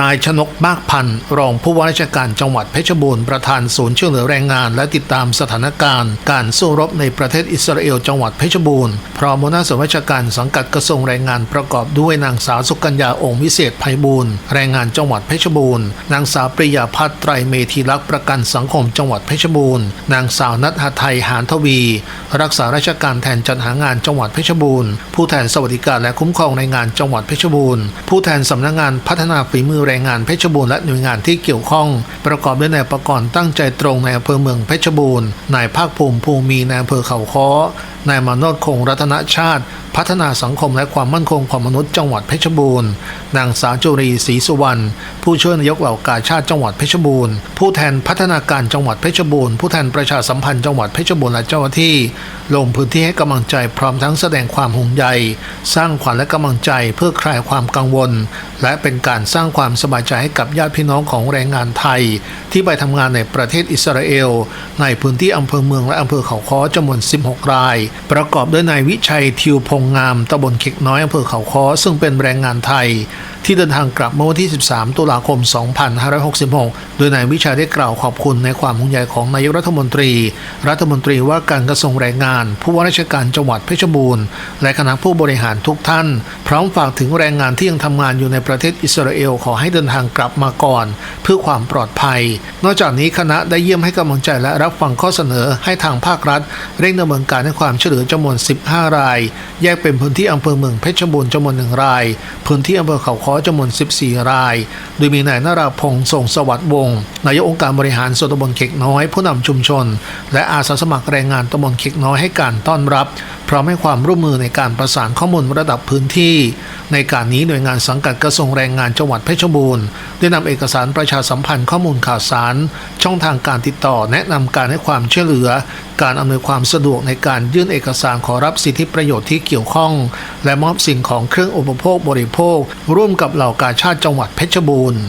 นายชนกมากพันธ์รองผู้ว่าราชการจังหวัดเพชรบูรณ์ประธานศูนย์ช่วยเหลือแรงงาน และติดตามสถานการณ์ การสู้รบในประเทศอิสราเอลจังหวัดเพชรบูรณ์พร้อมหัวหน้าส่วนราชการสังกัดกระทรวงแรงงานประกอบด้วยนางสาวสุกัญญาองค์วิเศษไพบูลย์แรงงานจังหวัดเพชรบูรณ์นางสาวปริยาพัฒน์ไตรเมธีลักษ์ประกันสังคมจังหวัดเพชรบูรณ์นางสาวนัทหไทยหานทวี รักษาราชการแทนจัดหางานจังหวัดเพชรบูรณ์ผู้แทนสวัสดิการและคุ้มครองแรงงานจังหวัดเพชรบูรณ์ผู้แทนสำนักงานพัฒนาฝีมือแรงงานเพชรบูรณ์และหน่วยงานที่เกี่ยวข้อง ประกอบด้วยนายประกรณ์ตั้งใจตรงในอำเภอเมืองเพชรบูรณ์นายภาคภูมิภูมีในอำเภอเขาค้อนายมาโนดคงรัตนชาติ พัฒนาสังคมและความมั่นคงของมนุษย์จังหวัดเพชรบูรณ์ นางสาวจุรีศรีสุวรรณผู้ช่วยนายกเหล่ากาชาติจังหวัดเพชรบูรณ์ ผู้แทนพัฒนาการจังหวัดเพชรบูรณ์ผู้แทนประชาสัมพันธ์จังหวัดเพชรบูรณ์และเจ้าหน้าที่ ลงพื้นที่ให้กำลังใจพร้อมทั้งแสดงความห่วงใยสร้างขวัญและกำลังใจเพื่อคลายความกังวล และเป็นการสร้างความสบายใจให้กับญาติพี่น้องของแรงงานไทย ที่ไปทำงานในประเทศอิสราเอล ในพื้นที่อำเภอเมืองและอำเภอเขาค้อจำนวน 16 ราย ประกอบด้วยนายวิชัยทิวพงงามตำบลเข็กน้อยอำเภอเขาค้อซึ่งเป็นแรงงานไทย ที่เดินทางกลับเมื่อวันที่ 13 ตุลาคม 2566 โดยนายวิชัยได้กล่าวขอบคุณในความห่วงใยของนายกรัฐมนตรี รัฐมนตรีว่าการกระทรวงแรงงาน ผู้ว่าราชการจังหวัดเพชรบูรณ์ และคณะผู้บริหารทุกท่าน พร้อมฝากถึงแรงงานที่ยังทำงานอยู่ในประเทศอิสราเอลขอให้เดินทางกลับมาก่อน เพื่อความปลอดภัย นอกจากนี้คณะได้เยี่ยมให้กำลังใจและรับฟังข้อเสนอให้ทางภาครัฐ เร่งดำเนินการให้ความช่วยเหลือจำนวน 15 รายแยกเป็นพื้นที่อำเภอเมืองเพชรบูรณ์จำนวนหนึ่งราย พื้นที่อำเภอเขาค้อจำนวน 14 ราย โดยมีนายนราพงษ์ส่งสวัสดิ์วงศ์นายกองค์การบริหารส่วนตำบลเข็กน้อย ผู้นำชุมชน และอาสาสมัครแรงงานตำบลเข็กน้อยให้การต้อนรับ ร้อมให้ความร่วมมือในการประสานข้อมูลระดับพื้นที่ ในการนี้หน่วยงานสังกัดกระทรวงแรงงานจังหวัดเพชรบูรณ์ได้นำเอกสารประชาสัมพันธ์ข้อมูลข่าวสาร ช่องทางการติดต่อ แนะนำการให้ความช่วยเหลือ การอำนวยความสะดวกในการยื่นเอกสารขอรับสิทธิประโยชน์ที่เกี่ยวข้อง และมอบสิ่งของเครื่องอุปโภคบริโภค ร่วมกับเหล่ากาชาติจังหวัดเพชรบูรณ์